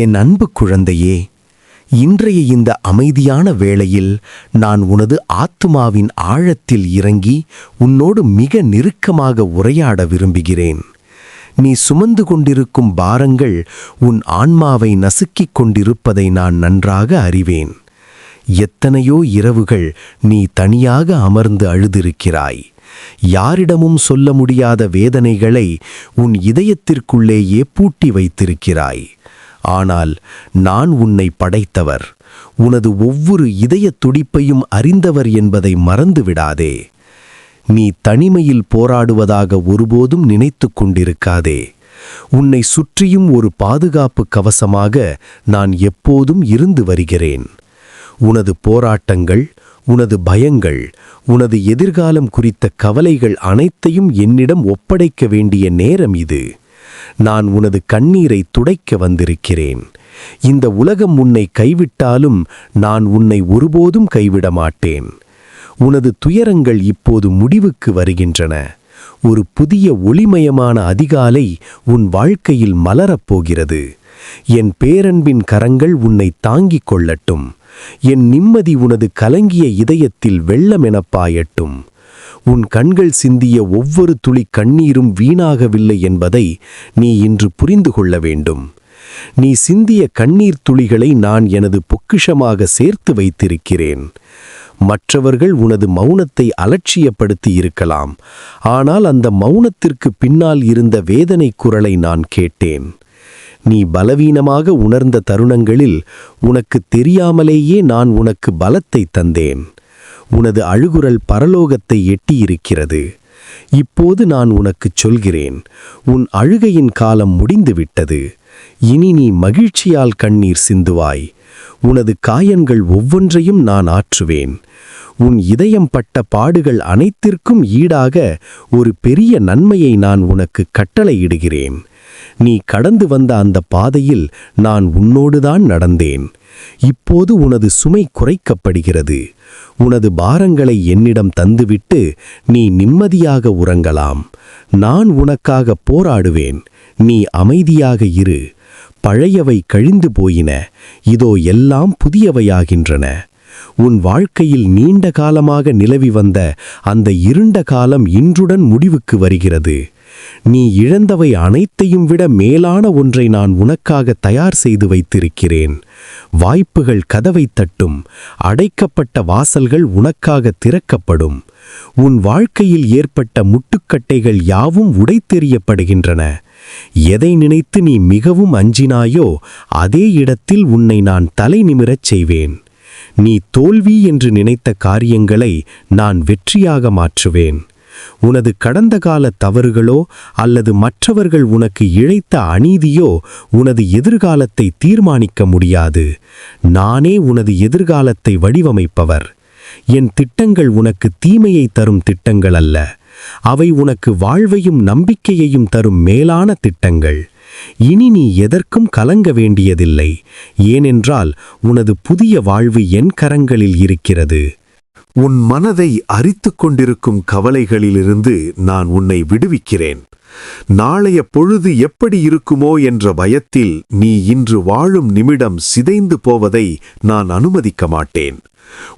என் அன்பு குழந்தையே இன்றைய இந்த அமைதியான வேளையில் நான் உனது ஆத்துமாவின் ஆழத்தில் இறங்கி உன்னோடு மிக நெருக்கமாக உரையாட விரும்புகிறேன். நீ சுமந்து கொண்டிருக்கும் பாரங்கள் உன் ஆன்மாவை நசுக்கிக் கொண்டிருப்பதை நான் நன்றாக அறிவேன். எத்தனையோ இரவுகள் நீ தனியாக அமர்ந்து அழுதிருக்கிறாய். யாரிடமும் சொல்ல முடியாத வேதனைகளை உன் இதயத்திற்குள்ளேயே பூட்டி வைத்திருக்கிறாய். ஆனால் நான் உன்னை படைத்தவர். உனது ஒவ்வொரு இதய துடிப்பையும் அறிந்தவர் என்பதை மறந்துவிடாதே. நீ தனிமையில் போராடுவதாக ஒருபோதும் நினைத்து கொண்டிருக்காதே. உன்னை சுற்றியும் ஒரு பாதுகாப்பு கவசமாக நான் எப்போதும் இருந்து வருகிறேன். உனது போராட்டங்கள் உனது பயங்கள் உனது எதிர்காலம் குறித்த கவலைகள் அனைத்தையும் என்னிடம் ஒப்படைக்க வேண்டிய நேரம் இது. நான் உனது கண்ணீரை துடைக்க வந்திருக்கிறேன். இந்த உலகம் உன்னை கைவிட்டாலும் நான் உன்னை ஒருபோதும் கைவிட மாட்டேன் உனது துயரங்கள் இப்போது முடிவுக்கு வருகின்றன. ஒரு புதிய ஒளிமயமான அதிகாலை உன் வாழ்க்கையில் மலரப் போகிறது என் பேரன்பின் கரங்கள் உன்னை தாங்கிக் கொள்ளட்டும். என் நிம்மதி உனது கலங்கிய இதயத்தில் வெள்ளமென பாயட்டும் உன் கண்கள் சிந்திய ஒவ்வொரு துளி கண்ணீரும் வீணாகவில்லை என்பதை நீ இன்று புரிந்து கொள்ள வேண்டும். நீ சிந்திய கண்ணீர் துளிகளை நான் எனது பொக்கிஷமாக சேர்த்து வைத்திருக்கிறேன். மற்றவர்கள் உனது மௌனத்தை அலட்சியப்படுத்தி இருக்கலாம். ஆனால் அந்த மௌனத்திற்கு பின்னால் இருந்த வேதனை குரலை நான் கேட்டேன். நீ பலவீனமாக உணர்ந்த தருணங்களில் உனக்கு தெரியாமலேயே நான் உனக்கு பலத்தை தந்தேன். உனது அழுகுரல் பரலோகத்தை எட்டியிருக்கிறது. இப்போது நான் உனக்குச் சொல்கிறேன் உன் அழுகையின் காலம் முடிந்துவிட்டது. இனி நீ மகிழ்ச்சியால் கண்ணீர் சிந்துவாய். உனது காயங்கள் ஒவ்வொன்றையும் நான் ஆற்றுவேன். உன் இதயம் பட்ட பாடுகள் அனைத்திற்கும் ஈடாக ஒரு பெரிய நன்மையை நான் உனக்கு கட்டளையிடுகிறேன். நீ கடந்து வந்த அந்த பாதையில் நான் உன்னோடுதான் நடந்தேன். இப்போது உனது சுமை குறைக்கப்படுகிறது. உனது பாரங்களை என்னிடம் தந்துவிட்டு நீ நிம்மதியாக உறங்கலாம். நான் உனக்காக போராடுவேன். நீ அமைதியாக இரு. பழையவை கழிந்து போயின. இதோ எல்லாம் புதியவையாகின்றன. உன் வாழ்க்கையில் நீண்ட காலமாக நிலவி வந்த அந்த இருண்ட காலம் இன்றுடன் முடிவுக்கு வருகிறது. நீ இழந்தவை அனைத்தையும் விட மேலான ஒன்றை நான் உனக்காக தயார் செய்து வைத்திருக்கிறேன். வாய்ப்புகள் கதவை தட்டும். அடைக்கப்பட்ட வாசல்கள் உனக்காக திறக்கப்படும். உன் வாழ்க்கையில் ஏற்பட்ட முட்டுக்கட்டைகள் யாவும் உடைத்தெறியப்படுகின்றன. எதை நினைத்து நீ மிகவும் அஞ்சினாயோ அதே இடத்தில் உன்னை நான் தலை நிமிரச் செய்வேன். நீ தோல்வி என்று நினைத்த காரியங்களை நான் வெற்றியாக மாற்றுவேன். உனது கடந்த கால தவறுகளோ அல்லது மற்றவர்கள் உனக்கு இழைத்த அநீதியோ உனது எதிர்காலத்தை தீர்மானிக்க முடியாது. நானே உனது எதிர்காலத்தை வடிவமைப்பவர். என் திட்டங்கள் உனக்கு தீமையை தரும் திட்டங்கள் அல்ல. அவை உனக்கு வாழ்வையும் நம்பிக்கையையும் தரும் மேலான திட்டங்கள். இனி நீ எதற்கும் கலங்க வேண்டியதில்லை. ஏனென்றால் உனது புதிய வாழ்வு என் கரங்களில் இருக்கிறது. உன் மனதை அரித்து கொண்டிருக்கும் கவலைகளிலிருந்து நான் உன்னை விடுவிக்கிறேன். நாளைய பொழுது எப்படி இருக்குமோ என்ற பயத்தில் நீ இன்று வாழும் நிமிடம் சிதைந்து போவதை நான் அனுமதிக்க மாட்டேன்.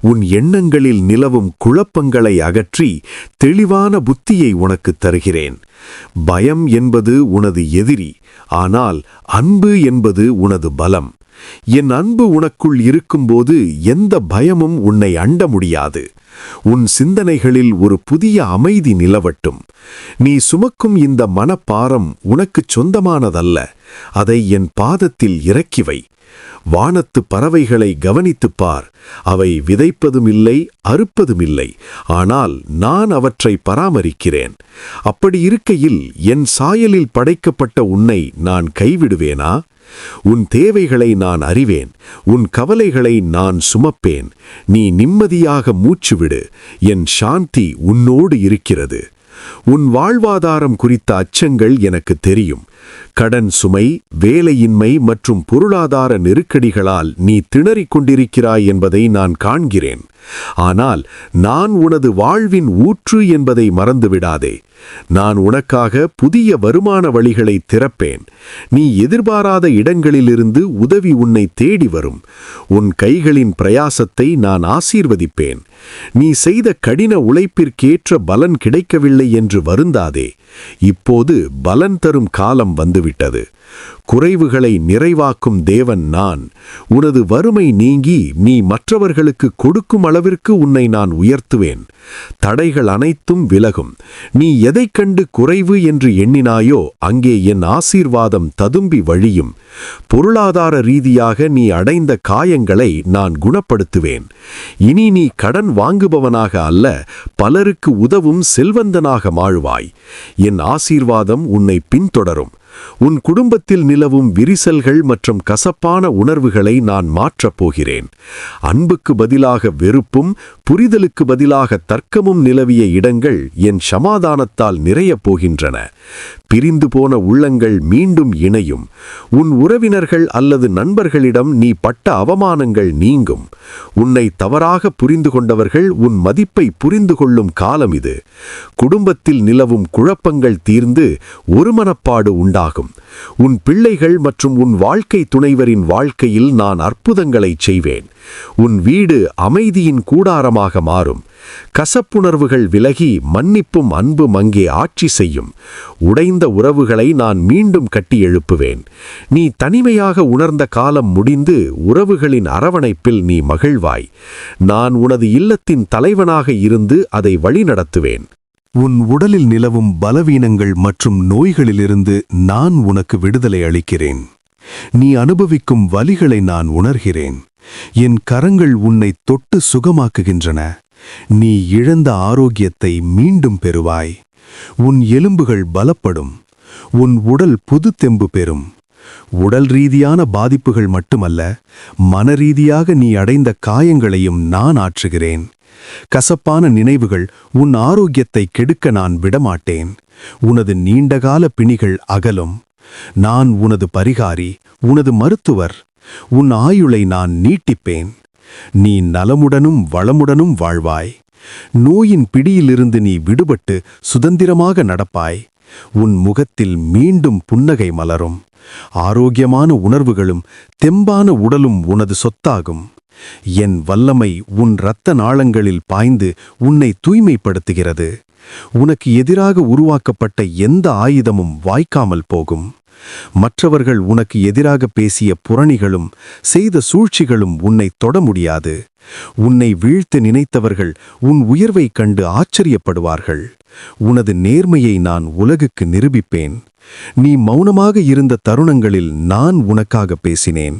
உன் எண்ணங்களில் நிலவும் குழப்பங்களை அகற்றி தெளிவான புத்தியை உனக்குத் தருகிறேன். பயம் என்பது உனது எதிரி ஆனால் அன்பு என்பது உனது பலம். என் அன்பு உனக்குள் இருக்கும்போது எந்த பயமும் உன்னை அண்ட முடியாது. உன் சிந்தனைகளில் ஒரு புதிய அமைதி நிலவட்டும். நீ சுமக்கும் இந்த மனப்பாரம் உனக்குச் சொந்தமானதல்ல. அதை என் பாதத்தில் இறக்கிவை வானத்து பறவைகளை கவனித்துப் பார். அவை விதைப்பதுமில்லை அறுப்பதுமில்லை. ஆனால் நான் அவற்றை பராமரிக்கிறேன். அப்படி இருக்கையில் என் சாயலில் படைக்கப்பட்ட உன்னை நான் கைவிடுவேனா? உன் தேவைகளை நான் அறிவேன் உன் கவலைகளை நான் சுமப்பேன். நீ நிம்மதியாக மூச்சுவிடு என் சாந்தி உன்னோடு இருக்கிறது. உன் வாழ்வாதாரம் குறித்த அச்சங்கள் எனக்கு தெரியும். கடன் சுமை வேலையின்மை மற்றும் பொருளாதார நெருக்கடிகளால் நீ திணறிக் கொண்டிருக்கிறாய் என்பதை நான் காண்கிறேன். ஆனால் நான் உனது வாழ்வின் ஊற்று என்பதை மறந்துவிடாதே. நான் உனக்காக புதிய வருமான வழிகளை திறப்பேன். நீ எதிர்பாராத இடங்களிலிருந்து உதவி உன்னை தேடி வரும். உன் கைகளின் பிரயாசத்தை நான் ஆசீர்வதிப்பேன். நீ செய்த கடின உழைப்பிற்கேற்ற பலன் கிடைக்கவில்லை என்று வருந்தாதே. இப்போது பலன் தரும் காலம் வந்துவிட்டது. குறைவுகளை நிறைவாக்கும் தேவன் நான். உனது வறுமை நீங்கி நீ மற்றவர்களுக்கு கொடுக்கும் அளவிற்கு உன்னை நான் உயர்த்துவேன். தடைகள் அனைத்தும் விலகும். நீ எதைக் கண்டு குறைவு என்று எண்ணினாயோ அங்கே என் ஆசீர்வாதம் ததும்பி வழியும். பொருளாதார ரீதியாக நீ அடைந்த காயங்களை நான் குணப்படுத்துவேன். இனி நீ கடன் வாங்குபவனாக அல்ல பலருக்கு உதவும் செல்வந்தனாக மாழுவாய் என் ஆசீர்வாதம் உன்னை பின்தொடரும். உன் குடும்பத்தில் நிலவும் விரிசல்கள் மற்றும் கசப்பான உணர்வுகளை நான் மாற்றப் போகிறேன். அன்புக்கு பதிலாக வெறுப்பும் புரிதலுக்கு பதிலாக தர்க்கமும் நிலவிய இடங்கள் என் சமாதானத்தால் நிறையப் போகின்றன. பிரிந்து போன உள்ளங்கள் மீண்டும் இணையும். உன் உறவினர்கள் அல்லது நண்பர்களிடம் நீ பட்ட அவமானங்கள் நீங்கும். உன்னை தவறாக புரிந்து கொண்டவர்கள் உன் மதிப்பை புரிந்து கொள்ளும் காலம் இது. குடும்பத்தில் நிலவும் குழப்பங்கள் தீர்ந்து ஒருமனப்பாடு உண்டாகும். உன் பிள்ளைகள் மற்றும் உன் வாழ்க்கை துணைவரின் வாழ்க்கையில் நான் அற்புதங்களை செய்வேன். உன் வீடு அமைதியின் கூடாரம் கூடாரமாக மாறும். கசப்புணர்வுகள் விலகி மன்னிப்பும் அன்பும் அங்கே ஆட்சி செய்யும். உடைந்த உறவுகளை நான் மீண்டும் கட்டி எழுப்புவேன். நீ தனிமையாக உணர்ந்த காலம் முடிந்து உறவுகளின் அரவணைப்பில் நீ மகிழ்வாய். நான் உனது இல்லத்தின் தலைவனாக இருந்து அதை வழிநடத்துவேன். உன் உடலில் நிலவும் பலவீனங்கள் மற்றும் நோய்களிலிருந்து நான் உனக்கு விடுதலை அளிக்கிறேன். நீ அனுபவிக்கும் வலிகளை நான் உணர்கிறேன். என் கரங்கள் உன்னை தொட்டு சுகமாக்குகின்றன. நீ இழந்த ஆரோக்கியத்தை மீண்டும் பெறுவாய். உன் எலும்புகள் பலப்படும். உன் உடல் புது தெம்பு பெறும். உடல் ரீதியான பாதிப்புகள் மட்டுமல்ல மனரீதியாக நீ அடைந்த காயங்களையும் நான் ஆற்றுகிறேன். கசப்பான நினைவுகள் உன் ஆரோக்கியத்தை கெடுக்க நான் விடமாட்டேன். உனது நீண்டகால பிணிகள் அகலும். நான் உனது பரிகாரி உனது மருத்துவர். உன் ஆயுளை நான் நீட்டிப்பேன். நீ நலமுடனும் வளமுடனும் வாழ்வாய். நோயின் பிடியிலிருந்து நீ விடுபட்டு சுதந்திரமாக நடப்பாய். உன் முகத்தில் மீண்டும் புன்னகை மலரும். ஆரோக்கியமான உணர்வுகளும் தெம்பான உடலும் உனது சொத்தாகும். என் வல்லமை உன் இரத்த நாளங்களில் பாய்ந்து உன்னை தூய்மைப்படுத்துகிறது. உனக்கு எதிராக உருவாக்கப்பட்ட எந்த ஆயுதமும் வாய்க்காமல் போகும். மற்றவர்கள் உனக்கு எதிராக பேசிய புரணிகளும் செய்த சூழ்ச்சிகளும் உன்னை தொட முடியாது. உன்னை வீழ்த்து நினைத்தவர்கள் உன் உயர்வைக் கண்டு ஆச்சரியப்படுவார்கள். உனது நேர்மையை நான் உலகுக்கு நிரூபிப்பேன். நீ மௌனமாக இருந்த தருணங்களில் நான் உனக்காக பேசினேன்.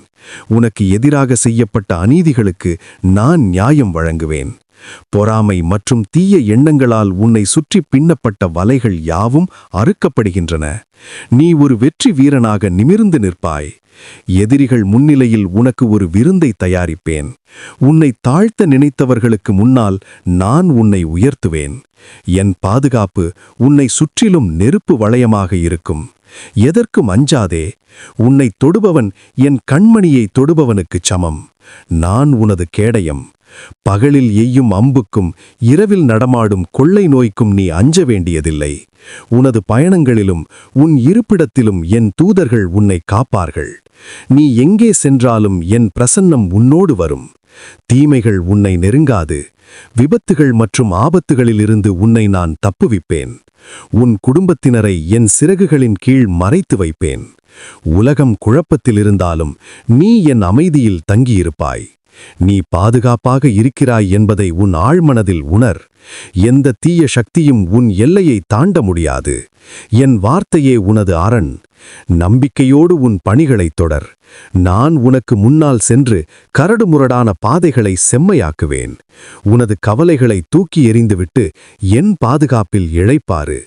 உனக்கு எதிராக செய்யப்பட்ட அநீதிகளுக்கு நான் நியாயம் வழங்குவேன். பொறாமை மற்றும் தீய எண்ணங்களால் உன்னை சுற்றி பின்னப்பட்ட வலைகள் யாவும் அறுக்கப்படுகின்றன. நீ ஒரு வெற்றி வீரனாக நிமிர்ந்து நிற்பாய். எதிரிகள் முன்னிலையில் உனக்கு ஒரு விருந்தை தயாரிப்பேன். உன்னை தாழ்த்த நினைத்தவர்களுக்கு முன்னால் நான் உன்னை உயர்த்துவேன். என் பாதுகாப்பு உன்னை சுற்றிலும் நெருப்பு வளையமாக இருக்கும். எதற்கும் அஞ்சாதே. உன்னை தொடுபவன் என் கண்மணியை தொடுபவனுக்குச் சமம். நான் உனது கேடயம். பகலில் எய்யும் அம்புக்கும் இரவில் நடமாடும் கொள்ளை நோய்க்கும் நீ அஞ்ச வேண்டியதில்லை. உனது பயணங்களிலும் உன் இருப்பிடத்திலும் என் தூதர்கள் உன்னை காப்பார்கள். நீ எங்கே சென்றாலும் என் பிரசன்னம் உன்னோடு வரும். தீமைகள் உன்னை நெருங்காது. விபத்துகள் மற்றும் ஆபத்துகளிலிருந்து உன்னை நான் தப்புவிப்பேன். உன் குடும்பத்தினரை என் சிறகுகளின் கீழ் மறைத்து வைப்பேன். உலகம் குழப்பத்தில் இருந்தாலும் நீ என் அமைதியில் தங்கியிருப்பாய். நீ பாதுகாப்பாக இருக்கிறாய் என்பதை உன் ஆழ்மனதில் உணர். எந்த தீய சக்தியும் உன் எல்லையை தாண்ட முடியாது. என் வார்த்தையே உனது அரண். நம்பிக்கையோடு உன் பணிகளைத் தொடர். நான் உனக்கு முன்னால் சென்று கரடுமுரடான பாதைகளை செம்மையாக்குவேன். உனது கவலைகளை தூக்கி எறிந்துவிட்டு என் பாதுகாப்பில் இழைப்பாரு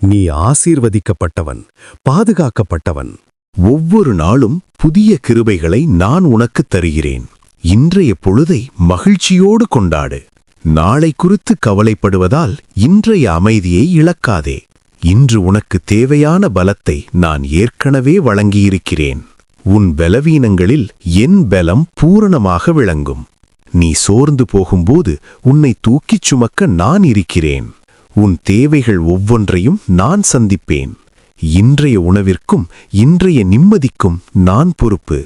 நீ ஆசீர்வதிக்கப்பட்டவன் பாதுகாக்கப்பட்டவன். ஒவ்வொரு நாளும் புதிய கிருபைகளை நான் உனக்குத் தருகிறேன். இன்றைய பொழுதை மகிழ்ச்சியோடு கொண்டாடு. நாளை குறித்து கவலைப்படுவதால் இன்றைய அமைதியை இழக்காதே. இன்று உனக்கு தேவையான பலத்தை நான் ஏற்கனவே வழங்கியிருக்கிறேன். உன் பலவீனங்களில் என் பலம் பூரணமாக விளங்கும். நீ சோர்ந்து போகும்போது உன்னை தூக்கிச் சுமக்க நான் இருக்கிறேன். உன் தேவைகள் ஒவ்வொன்றையும் நான் சந்திப்பேன். இன்றைய உணவிற்கும் இன்றைய நிம்மதிக்கும் நான் பொறுப்பு.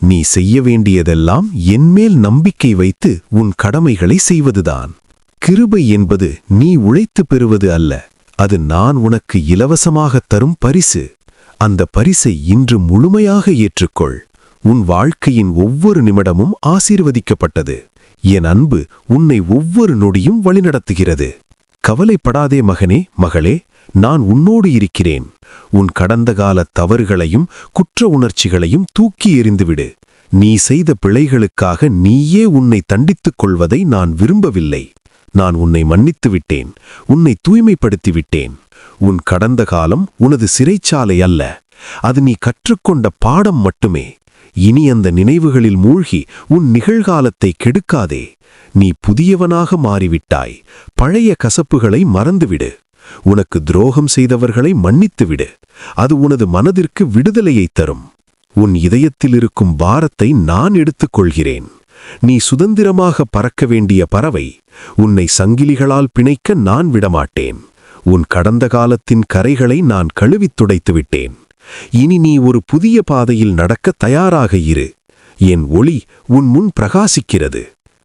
நீ செய்ய வேண்டியதெல்லாம் என்மேல் நம்பிக்கை வைத்து உன் கடமைகளை செய்வதுதான். கிருபை என்பது நீ உழைத்து பெறுவது அல்ல. அது நான் உனக்கு இலவசமாக தரும் பரிசு. அந்த பரிசை இன்று முழுமையாக ஏற்றுக்கொள். உன் வாழ்க்கையின் ஒவ்வொரு நிமிடமும் ஆசீர்வதிக்கப்பட்டது. என் அன்பு உன்னை ஒவ்வொரு நொடியும் வழிநடத்துகிறது. கவலைப்படாதே மகனே மகளே. நான் உன்னோடு இருக்கிறேன். உன் கடந்த கால தவறுகளையும் குற்ற உணர்ச்சிகளையும் தூக்கி எறிந்துவிடு. நீ செய்த பிழைகளுக்காக நீயே உன்னை தண்டித்துக் கொள்வதை நான் விரும்பவில்லை. நான் உன்னை மன்னித்து விட்டேன் உன்னை தூய்மைப்படுத்தி விட்டேன் உன் கடந்த காலம் உனது சிறைச்சாலை அல்ல. அது நீ கற்றுக்கொண்ட பாடம் மட்டுமே. இனி அந்த நினைவுகளில் மூழ்கி உன் நிகழ்காலத்தை கெடுக்காதே. நீ புதியவனாக மாறிவிட்டாய். பழைய கசப்புகளை மறந்துவிடு. உனக்கு துரோகம் செய்தவர்களை மன்னித்துவிடு. அது உனது மனதிற்கு விடுதலையை தரும். உன் இதயத்தில் இருக்கும் பாரத்தை நான் எடுத்துக் கொள்கிறேன் நீ சுதந்திரமாக பறக்க வேண்டிய பறவை உன்னை சங்கிலிகளால் பிணைக்க நான் விடமாட்டேன். உன் கடந்த காலத்தின் கரைகளை நான் கழுவித் துடைத்து விட்டேன் இனி நீ ஒரு புதிய பாதையில் நடக்க தயாராக இரு. என் ஒளி உன் முன் பிரகாசிக்கிறது.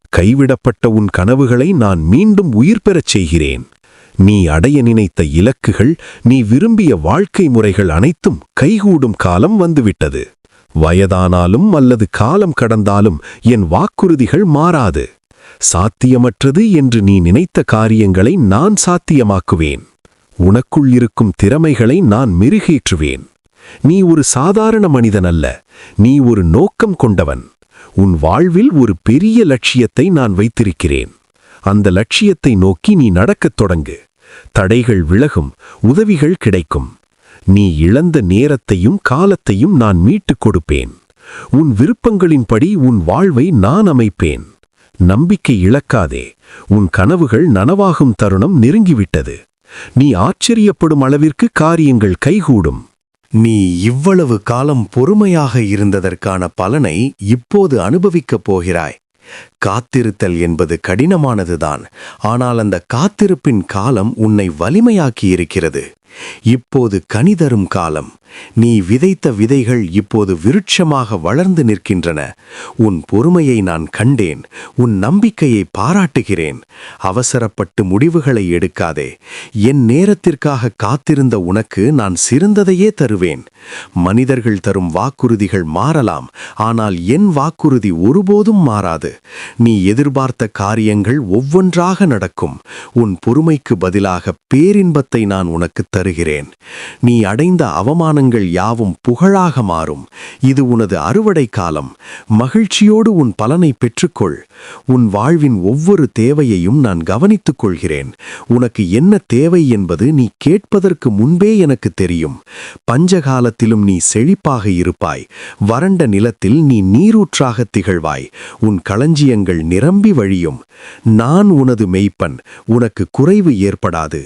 கைவிடப்பட்ட உன் கனவுகளை நான் மீண்டும் உயிர் பெறச் செய்கிறேன். நீ அடைய நினைத்த இலக்குகள் நீ விரும்பிய வாழ்க்கை முறைகள் அனைத்தும் கைகூடும் காலம் வந்துவிட்டது. வயதானாலும் அல்லது காலம் கடந்தாலும் என் வாக்குறுதிகள் மாறாது. சாத்தியமற்றது என்று நீ நினைத்த காரியங்களை நான் சாத்தியமாக்குவேன். உனக்குள் இருக்கும் திறமைகளை நான் மெருகேற்றுவேன். நீ ஒரு சாதாரண மனிதன் அல்ல நீ ஒரு நோக்கம் கொண்டவன். உன் வாழ்வில் ஒரு பெரிய லட்சியத்தை நான் வைத்திருக்கிறேன். அந்த லட்சியத்தை நோக்கி நீ நடக்கத் தொடங்கு. தடைகள் விலகும் உதவிகள் கிடைக்கும். நீ இழந்த நேரத்தையும் காலத்தையும் நான் மீட்டுக் கொடுப்பேன். உன் விருப்பங்களின்படி உன் வாழ்வை நான் அமைப்பேன். நம்பிக்கை இழக்காதே உன் கனவுகள் நனவாகும் தருணம் நெருங்கிவிட்டது. நீ ஆச்சரியப்படும் அளவிற்கு காரியங்கள் கைகூடும். நீ இவ்வளவு காலம் பொறுமையாக இருந்ததற்கான பலனை இப்போது அனுபவிக்கப் போகிறாய். காத்திருத்தல் என்பது கடினமானதுதான். ஆனால் அந்த காத்திருப்பின் காலம் உன்னை வலிமையாக்கி இருக்கிறது இப்போது கனிதரும் காலம். நீ விதைத்த விதைகள் இப்போது விருட்சமாக வளர்ந்து நிற்கின்றன. உன் பொறுமையை நான் கண்டேன். உன் நம்பிக்கையை பாராட்டுகிறேன். அவசரப்பட்டு முடிவுகளை எடுக்காதே. என் நேரத்திற்காக காத்திருந்த உனக்கு நான் சிறந்ததையே தருவேன். மனிதர்கள் தரும் வாக்குறுதிகள் மாறலாம். ஆனால் என் வாக்குறுதி ஒருபோதும் மாறாது. நீ எதிர்பார்த்த காரியங்கள் ஒவ்வொன்றாக நடக்கும். உன் பொறுமைக்கு பதிலாக பேரின்பத்தை நான் உனக்கு தருகிறேன். நீ அடைந்த அவமானங்கள் யாவும் புகழாக மாறும். இது உனது அறுவடை காலம். மகிழ்ச்சியோடு உன் பலனை பெற்றுக்கொள். உன் வாழ்வின் ஒவ்வொரு தேவையையும் நான் கவனித்துக் கொள்கிறேன். உனக்கு என்ன தேவை என்பது நீ கேட்பதற்கு முன்பே எனக்கு தெரியும். பஞ்சகாலத்திலும் நீ செழிப்பாக இருப்பாய். வறண்ட நிலத்தில் நீ நீரூற்றாக திகழ்வாய். உன் களஞ்சியங்கள் நிரம்பி வழியும். நான் உனது மெய்ப்பன். உனக்கு குறைவு ஏற்படாது.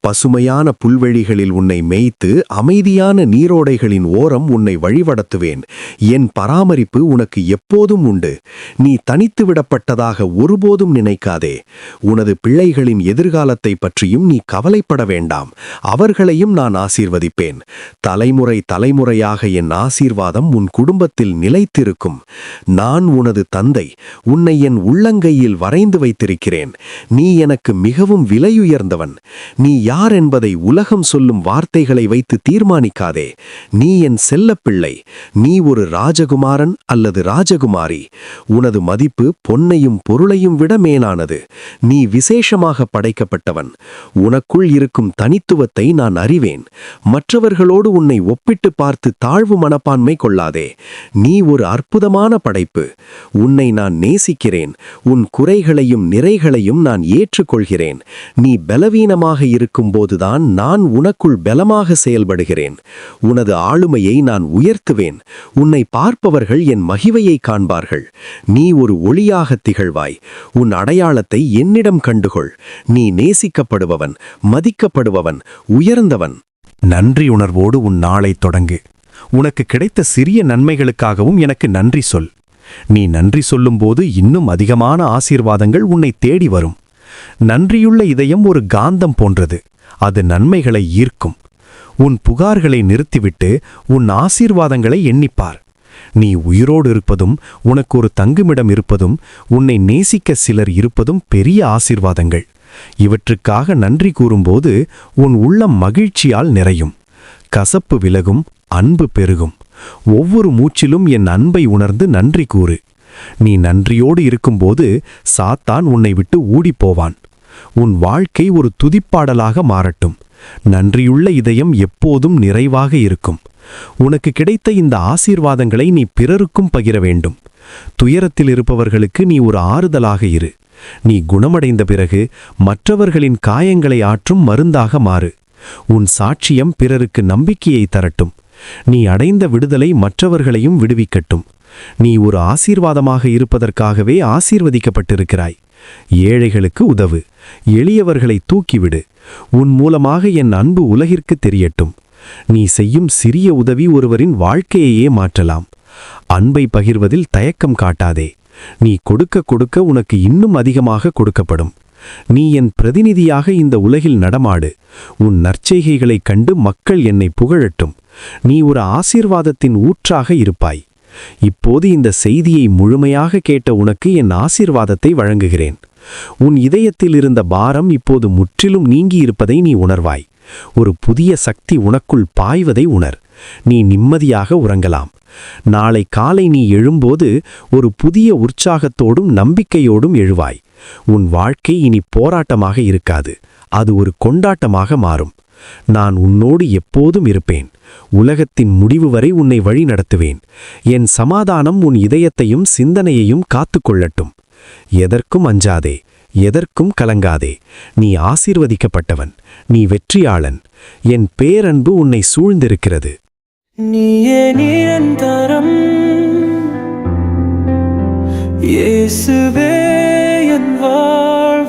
பசுமையான புல்வெளி வழிகளில் உன்னை மேய்த்து அமைதியான நீரோடைகளின் ஓரம் உன்னை வழிவடத்துவேன். என் பராமரிப்பு உனக்கு எப்போதும் உண்டு. நீ தனித்து விடப்பட்டதாக ஒருபோதும் நினைக்காதே. உனது பிள்ளைகளின் எதிர்காலத்தை பற்றியும் நீ கவலைப்பட வேண்டாம். அவர்களையும் நான் ஆசீர்வதிப்பேன். தலைமுறை தலைமுறையாக என் ஆசீர்வாதம் உன் குடும்பத்தில் நிலைத்திருக்கும். நான் உனது தந்தை. உன்னை என் உள்ளங்கையில் வரைந்து வைத்திருக்கிறேன். நீ எனக்கு மிகவும் விலையுயர்ந்தவன். நீ யார் என்பதை உலகம் சொல்லும் வார்த்தைகளை வைத்து தீர்மானிக்காதே. நீ என் செல்லப்பிள்ளை. நீ ஒரு ராஜகுமாரன் அல்லது ராஜகுமாரி. உனது மதிப்பு பொன்னையும் பொருளையும் விட மேலானது. நீ விசேஷமாக படைக்கப்பட்டவன். உனக்குள் இருக்கும் தனித்துவத்தை நான் அறிவேன். மற்றவர்களோடு உன்னை ஒப்பிட்டு பார்த்து தாழ்வு மனப்பான்மை கொள்ளாதே. நீ ஒரு அற்புதமான படைப்பு. உன்னை நான் நேசிக்கிறேன். உன் குறைகளையும் நிறைகளையும் நான் ஏற்றுக்கொள்கிறேன். நீ பலவீனமாக இருக்கும்போதுதான் நான் உனக்குள் பலமாக செயல்படுகிறேன். உனது ஆளுமையை நான் உயர்த்துவேன். உன்னை பார்ப்பவர்கள் என் மகிமையை காண்பார்கள். நீ ஒரு ஒளியாக திகழ்வாய். உன் அடையாளத்தை என்னிடம் கண்டுகொள். நீ நேசிக்கப்படுபவன் மதிக்கப்படுபவன் உயர்ந்தவன். நன்றி உணர்வோடு உன் நாளை தொடங்கு. உனக்கு கிடைத்த சிறிய நன்மைகளுக்காகவும் எனக்கு நன்றி சொல். நீ நன்றி சொல்லும்போது இன்னும் அதிகமான ஆசீர்வாதங்கள் உன்னை தேடி வரும். நன்றியுள்ள இதயம் ஒரு காந்தம் போன்றது. அது நன்மைகளை ஈர்க்கும். உன் புகார்களை நிறுத்திவிட்டு உன் ஆசீர்வாதங்களை எண்ணிப்பார். நீ உயிரோடு இருப்பதும் உனக்கு ஒரு தங்குமிடம் இருப்பதும் உன்னை நேசிக்க சிலர் இருப்பதும் பெரிய ஆசீர்வாதங்கள். இவற்றுக்காக நன்றி கூறும்போது உன் உள்ளம் மகிழ்ச்சியால் நிறையும். கசப்பு விலகும் அன்பு பெருகும். ஒவ்வொரு மூச்சிலும் என் அன்பை உணர்ந்து நன்றி கூறு. நீ நன்றியோடு இருக்கும்போது சாத்தான் உன்னை விட்டு ஊடிப்போவான் உன் வாழ்க்கை ஒரு துதிப்பாடலாக மாறட்டும். நன்றியுள்ள இதயம் எப்போதும் நிறைவாக இருக்கும். உனக்கு கிடைத்த இந்த ஆசீர்வாதங்களை நீ பிறருக்கும் பகிர வேண்டும். துயரத்தில் இருப்பவர்களுக்கு நீ ஒரு ஆறுதலாக இரு. நீ குணமடைந்த பிறகு மற்றவர்களின் காயங்களை ஆற்றும் மருந்தாக மாறு. உன் சாட்சியம் பிறருக்கு நம்பிக்கையை தரட்டும். நீ அடைந்த விடுதலை மற்றவர்களையும் விடுவிக்கட்டும். நீ ஒரு ஆசீர்வாதமாக இருப்பதற்காகவே ஆசீர்வதிக்கப்பட்டிருக்கிறாய். ஏழைகளுக்கு உதவு. எளியவர்களை தூக்கிவிடு. உன் மூலமாக என் அன்பு உலகிற்கு தெரியட்டும். நீ செய்யும் சிறிய உதவி ஒருவரின் வாழ்க்கையையே மாற்றலாம். அன்பை பகிர்வதில் தயக்கம் காட்டாதே. நீ கொடுக்க கொடுக்க உனக்கு இன்னும் அதிகமாக கொடுக்கப்படும். நீ என் பிரதிநிதியாக இந்த உலகில் நடமாடு. உன் நற்செய்கைகளைக் கண்டு மக்கள் என்னை புகழட்டும். நீ ஒரு ஆசீர்வாதத்தின் ஊற்றாக இருப்பாய். இப்போது இந்த செய்தியை முழுமையாக கேட்ட உனக்கு என் ஆசீர்வாதத்தை வழங்குகிறேன். உன் இதயத்தில் இருந்த பாரம் இப்போது முற்றிலும் நீங்கியிருப்பதை நீ உணர்வாய். ஒரு புதிய சக்தி உனக்குள் பாய்வதை உணர். நீ நிம்மதியாக உறங்கலாம். நாளை காலை நீ எழும்போது ஒரு புதிய உற்சாகத்தோடும் நம்பிக்கையோடும் எழுவாய். உன் வாழ்க்கை இனி போராட்டமாக இருக்காது. அது ஒரு கொண்டாட்டமாக மாறும். நான் உன்னோடு எப்போதும் இருப்பேன். உலகத்தின் முடிவு வரை உன்னை வழி நடத்துவேன். என் சமாதானம் உன் இதயத்தையும் சிந்தனையையும் காத்துக்கொள்ளட்டும் எதற்கும் அஞ்சாதே எதற்கும் கலங்காதே. நீ ஆசீர்வதிக்கப்பட்டவன் நீ வெற்றியாளன். என் பேரன்பு உன்னை சூழ்ந்திருக்கிறது. நீயே நிரந்தரம். இயேசுவே என் வாழ்